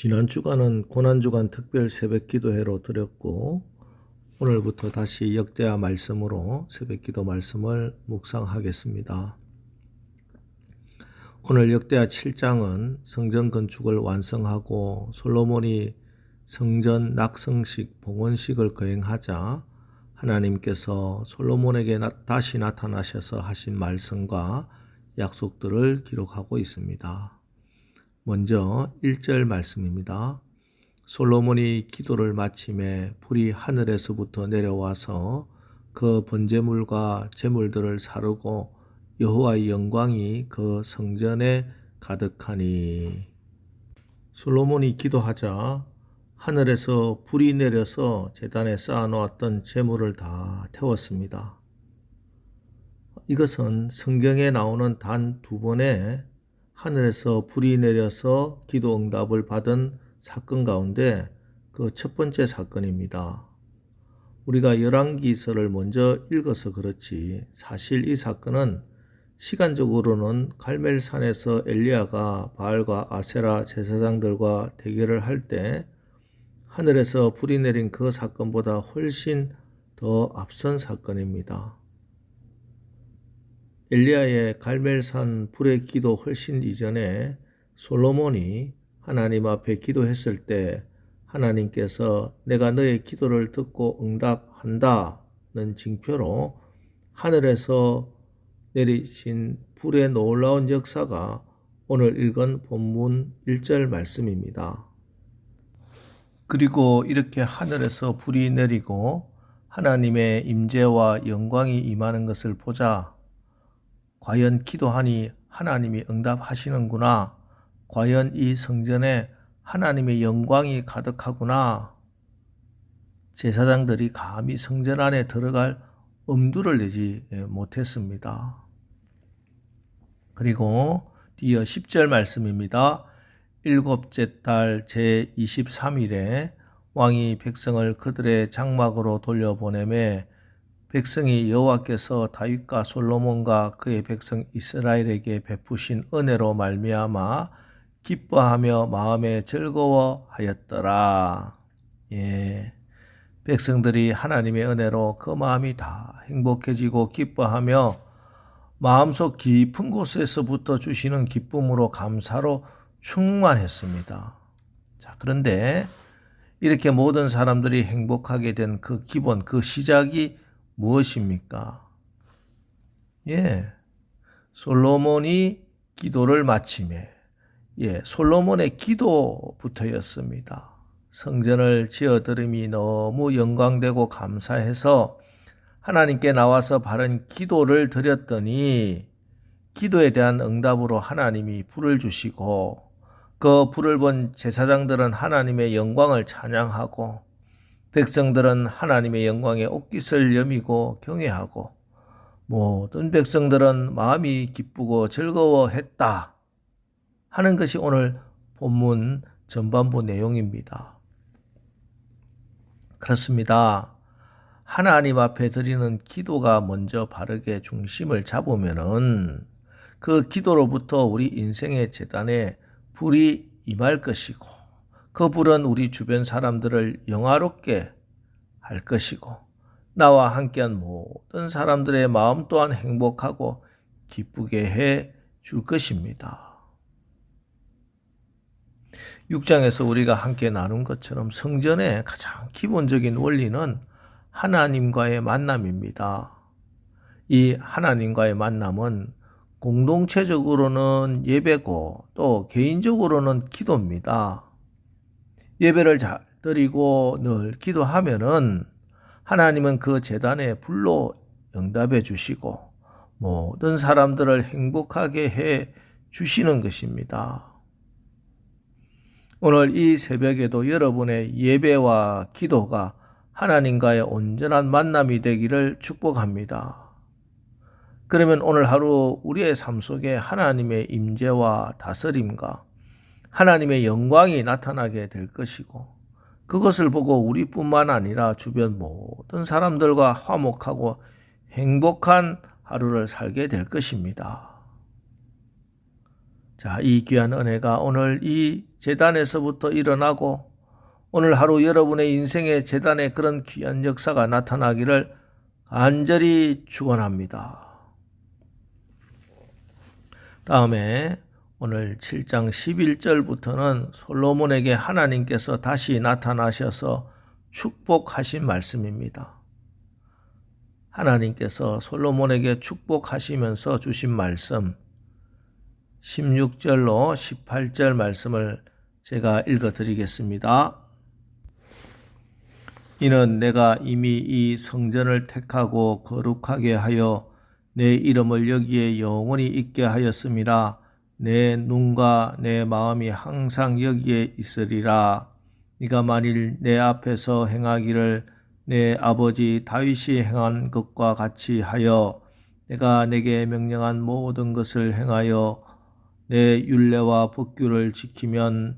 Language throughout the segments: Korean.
지난 주간은 고난주간 특별 새벽 기도회로 드렸고 오늘부터 다시 역대하 말씀으로 새벽 기도 말씀을 묵상하겠습니다. 오늘 역대하 7장은 성전 건축을 완성하고 솔로몬이 성전 낙성식 봉헌식을 거행하자 하나님께서 솔로몬에게 나- 다시 나타나셔서 하신 말씀과 약속들을 기록하고 있습니다. 먼저 1절 말씀입니다. 솔로몬이 기도를 마침에 불이 하늘에서부터 내려와서 그 번제물과 제물들을 사르고 여호와의 영광이 그 성전에 가득하니 솔로몬이 기도하자 하늘에서 불이 내려서 제단에 쌓아 놓았던 제물을 다 태웠습니다. 이것은 성경에 나오는 단 두 번의 하늘에서 불이 내려서 기도 응답을 받은 사건 가운데 그 첫 번째 사건입니다. 우리가 열왕기서를 먼저 읽어서 그렇지 사실 이 사건은 시간적으로는 갈멜산에서 엘리야가 바알과 아세라 제사장들과 대결을 할 때 하늘에서 불이 내린 그 사건보다 훨씬 더 앞선 사건입니다. 엘리야의 갈멜산 불의 기도 훨씬 이전에 솔로몬이 하나님 앞에 기도했을 때 하나님께서 내가 너의 기도를 듣고 응답한다는 징표로 하늘에서 내리신 불의 놀라운 역사가 오늘 읽은 본문 1절 말씀입니다. 그리고 이렇게 하늘에서 불이 내리고 하나님의 임재와 영광이 임하는 것을 보자 과연 기도하니 하나님이 응답하시는구나. 과연 이 성전에 하나님의 영광이 가득하구나. 제사장들이 감히 성전 안에 들어갈 엄두를 내지 못했습니다. 그리고 뒤어 10절 말씀입니다. 일곱째 달 제23일에 왕이 백성을 그들의 장막으로 돌려보내매 백성이 여호와께서 다윗과 솔로몬과 그의 백성 이스라엘에게 베푸신 은혜로 말미암아 기뻐하며 마음에 즐거워하였더라. 예. 백성들이 하나님의 은혜로 그 마음이 다 행복해지고 기뻐하며 마음속 깊은 곳에서부터 주시는 기쁨으로 감사로 충만했습니다. 자, 그런데 이렇게 모든 사람들이 행복하게 된 그 기본, 그 시작이 무엇입니까? 예. 솔로몬이 기도를 마침에 예, 솔로몬의 기도부터였습니다. 성전을 지어들음이 너무 영광되고 감사해서 하나님께 나와서 바른 기도를 드렸더니 기도에 대한 응답으로 하나님이 불을 주시고 그 불을 본 제사장들은 하나님의 영광을 찬양하고 백성들은 하나님의 영광에 옷깃을 여미고 경외하고 모든 백성들은 마음이 기쁘고 즐거워했다 하는 것이 오늘 본문 전반부 내용입니다. 그렇습니다. 하나님 앞에 드리는 기도가 먼저 바르게 중심을 잡으면은 그 기도로부터 우리 인생의 재단에 불이 임할 것이고 그 불은 우리 주변 사람들을 영화롭게 할 것이고 나와 함께한 모든 사람들의 마음 또한 행복하고 기쁘게 해 줄 것입니다. 6장에서 우리가 함께 나눈 것처럼 성전의 가장 기본적인 원리는 하나님과의 만남입니다. 이 하나님과의 만남은 공동체적으로는 예배고 또 개인적으로는 기도입니다. 예배를 잘 드리고 늘 기도하면은 하나님은 그 재단에 불로 응답해 주시고 모든 사람들을 행복하게 해 주시는 것입니다. 오늘 이 새벽에도 여러분의 예배와 기도가 하나님과의 온전한 만남이 되기를 축복합니다. 그러면 오늘 하루 우리의 삶 속에 하나님의 임재와 다스림과 하나님의 영광이 나타나게 될 것이고 그것을 보고 우리뿐만 아니라 주변 모든 사람들과 화목하고 행복한 하루를 살게 될 것입니다. 자, 이 귀한 은혜가 오늘 이 재단에서부터 일어나고 오늘 하루 여러분의 인생의 재단에 그런 귀한 역사가 나타나기를 간절히 축원합니다. 다음에 오늘 7장 11절부터는 솔로몬에게 하나님께서 다시 나타나셔서 축복하신 말씀입니다. 하나님께서 솔로몬에게 축복하시면서 주신 말씀 16절로 18절 말씀을 제가 읽어 드리겠습니다. 이는 내가 이미 이 성전을 택하고 거룩하게 하여 내 이름을 여기에 영원히 있게 하였음이라 내 눈과 내 마음이 항상 여기에 있으리라. 네가 만일 내 앞에서 행하기를 내 아버지 다윗이 행한 것과 같이 하여 내가 내게 명령한 모든 것을 행하여 내 율례와 법규를 지키면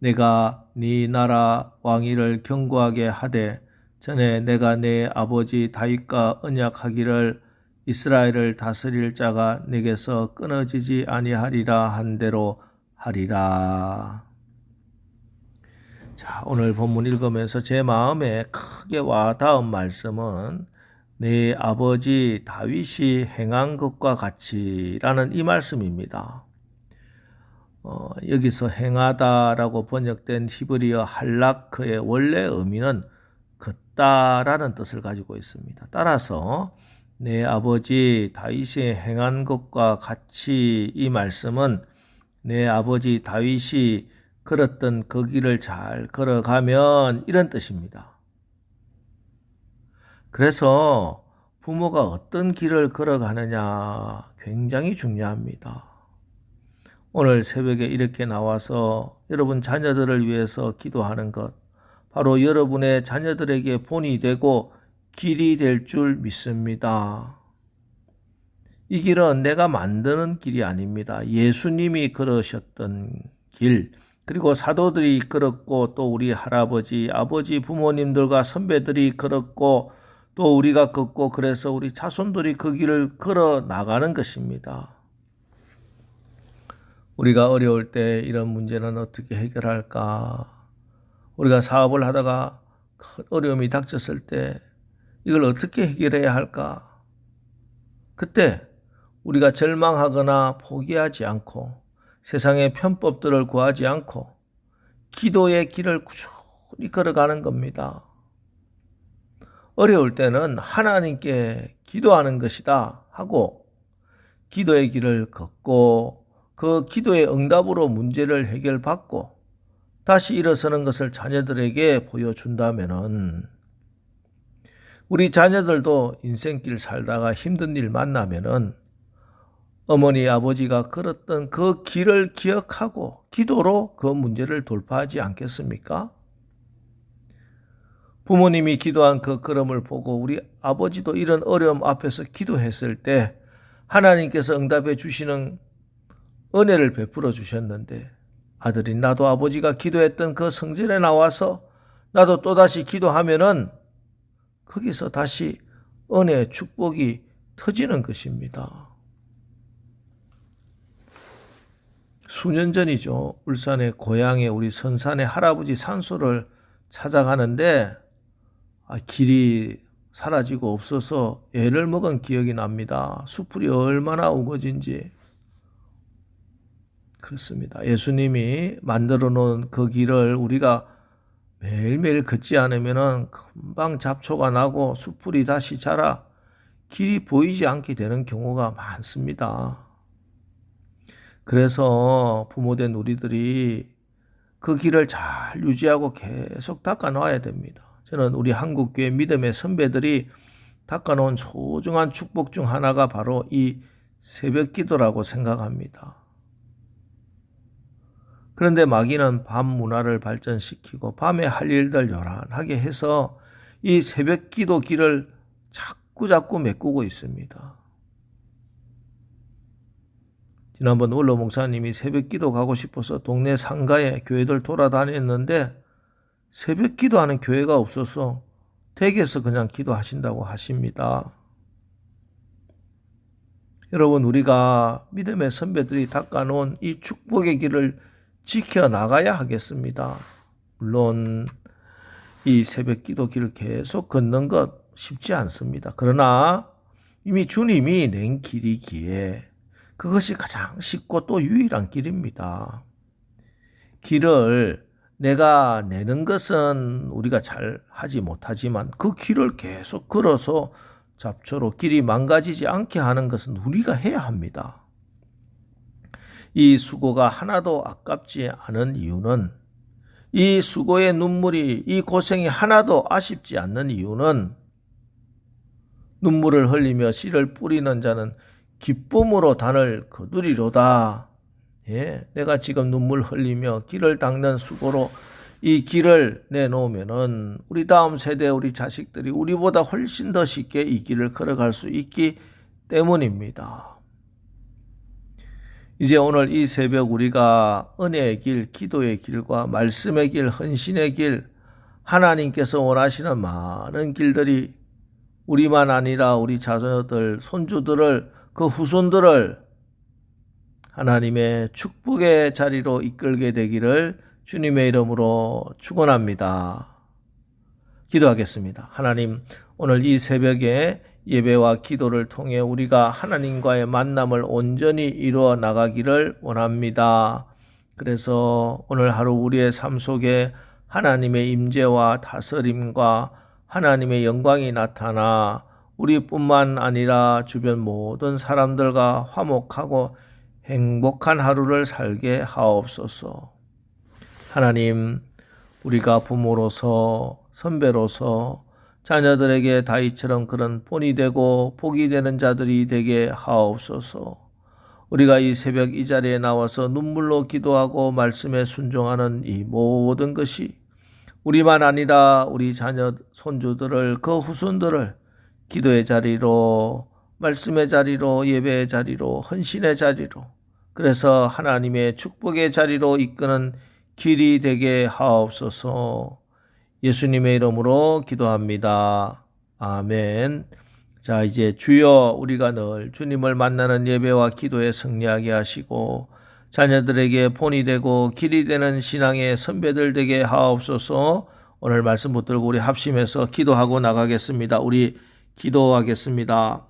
내가 네 나라 왕위를 견고하게 하되 전에 내가 내 아버지 다윗과 언약하기를 이스라엘을 다스릴 자가 내게서 끊어지지 아니하리라 한 대로 하리라. 자, 오늘 본문 읽으면서 제 마음에 크게 와 닿은 말씀은 내 아버지 다윗이 행한 것과 같이라는 이 말씀입니다. 어, 여기서 행하다라고 번역된 히브리어 할라크의 원래 의미는 걷다라는 뜻을 가지고 있습니다. 따라서 내 아버지 다윗이 행한 것과 같이 이 말씀은 내 아버지 다윗이 걸었던 그 길을 잘 걸어가면 이런 뜻입니다. 그래서 부모가 어떤 길을 걸어가느냐 굉장히 중요합니다. 오늘 새벽에 이렇게 나와서 여러분 자녀들을 위해서 기도하는 것, 바로 여러분의 자녀들에게 본이 되고 길이 될 줄 믿습니다. 이 길은 내가 만드는 길이 아닙니다. 예수님이 걸으셨던 길, 그리고 사도들이 걸었고 또 우리 할아버지, 아버지, 부모님들과 선배들이 걸었고 또 우리가 걷고 그래서 우리 자손들이 그 길을 걸어 나가는 것입니다. 우리가 어려울 때 이런 문제는 어떻게 해결할까? 우리가 사업을 하다가 큰 어려움이 닥쳤을 때 이걸 어떻게 해결해야 할까? 그때 우리가 절망하거나 포기하지 않고 세상의 편법들을 구하지 않고 기도의 길을 꾸준히 걸어가는 겁니다. 어려울 때는 하나님께 기도하는 것이다 하고 기도의 길을 걷고 그 기도의 응답으로 문제를 해결받고 다시 일어서는 것을 자녀들에게 보여준다면은 우리 자녀들도 인생길 살다가 힘든 일 만나면은 어머니 아버지가 걸었던 그 길을 기억하고 기도로 그 문제를 돌파하지 않겠습니까? 부모님이 기도한 그 걸음을 보고 우리 아버지도 이런 어려움 앞에서 기도했을 때 하나님께서 응답해 주시는 은혜를 베풀어 주셨는데 아들이 나도 아버지가 기도했던 그 성전에 나와서 나도 또다시 기도하면은 거기서 다시 은혜의 축복이 터지는 것입니다. 수년 전이죠. 울산의 고향에 우리 선산의 할아버지 산소를 찾아가는데 아, 길이 사라지고 없어서 애를 먹은 기억이 납니다. 수풀이 얼마나 우거진지. 그렇습니다. 예수님이 만들어 놓은 그 길을 우리가 매일매일 걷지 않으면 금방 잡초가 나고 수풀이 다시 자라 길이 보이지 않게 되는 경우가 많습니다. 그래서 부모된 우리들이 그 길을 잘 유지하고 계속 닦아 놔야 됩니다. 저는 우리 한국교회 믿음의 선배들이 닦아 놓은 소중한 축복 중 하나가 바로 이 새벽 기도라고 생각합니다. 그런데 마귀는 밤 문화를 발전시키고 밤에 할 일들 요란하게 해서 이 새벽 기도 길을 자꾸 자꾸 메꾸고 있습니다. 지난번 원로 목사님이 새벽 기도 가고 싶어서 동네 상가에 교회들 돌아다녔는데 새벽 기도하는 교회가 없어서 댁에서 그냥 기도하신다고 하십니다. 여러분, 우리가 믿음의 선배들이 닦아놓은 이 축복의 길을 지켜 나가야 하겠습니다. 물론 이 새벽 기도 길을 계속 걷는 것 쉽지 않습니다. 그러나 이미 주님이 낸 길이기에 그것이 가장 쉽고 또 유일한 길입니다. 길을 내가 내는 것은 우리가 잘 하지 못하지만 그 길을 계속 걸어서 잡초로 길이 망가지지 않게 하는 것은 우리가 해야 합니다. 이 수고가 하나도 아깝지 않은 이유는 이 수고의 눈물이 이 고생이 하나도 아쉽지 않는 이유는 눈물을 흘리며 씨를 뿌리는 자는 기쁨으로 단을 거두리로다. 예, 내가 지금 눈물 흘리며 길을 닦는 수고로 이 길을 내놓으면은 우리 다음 세대 우리 자식들이 우리보다 훨씬 더 쉽게 이 길을 걸어갈 수 있기 때문입니다. 이제 오늘 이 새벽 우리가 은혜의 길, 기도의 길과 말씀의 길, 헌신의 길, 하나님께서 원하시는 많은 길들이 우리만 아니라 우리 자녀들, 손주들을 그 후손들을 하나님의 축복의 자리로 이끌게 되기를 주님의 이름으로 축원합니다. 기도하겠습니다. 하나님, 오늘 이 새벽에 예배와 기도를 통해 우리가 하나님과의 만남을 온전히 이루어 나가기를 원합니다. 그래서 오늘 하루 우리의 삶 속에 하나님의 임재와 다스림과 하나님의 영광이 나타나 우리뿐만 아니라 주변 모든 사람들과 화목하고 행복한 하루를 살게 하옵소서. 하나님, 우리가 부모로서 선배로서 자녀들에게 다이처럼 그런 본이 되고 복이 되는 자들이 되게 하옵소서. 우리가 이 새벽 이 자리에 나와서 눈물로 기도하고 말씀에 순종하는 이 모든 것이 우리만 아니라 우리 자녀 손주들을 그 후손들을 기도의 자리로 말씀의 자리로 예배의 자리로 헌신의 자리로 그래서 하나님의 축복의 자리로 이끄는 길이 되게 하옵소서. 예수님의 이름으로 기도합니다. 아멘. 자, 이제 주여 우리가 늘 주님을 만나는 예배와 기도에 승리하게 하시고 자녀들에게 본이 되고 길이 되는 신앙의 선배들 되게 하옵소서. 오늘 말씀 붙들고 우리 합심해서 기도하고 나가겠습니다. 우리 기도하겠습니다.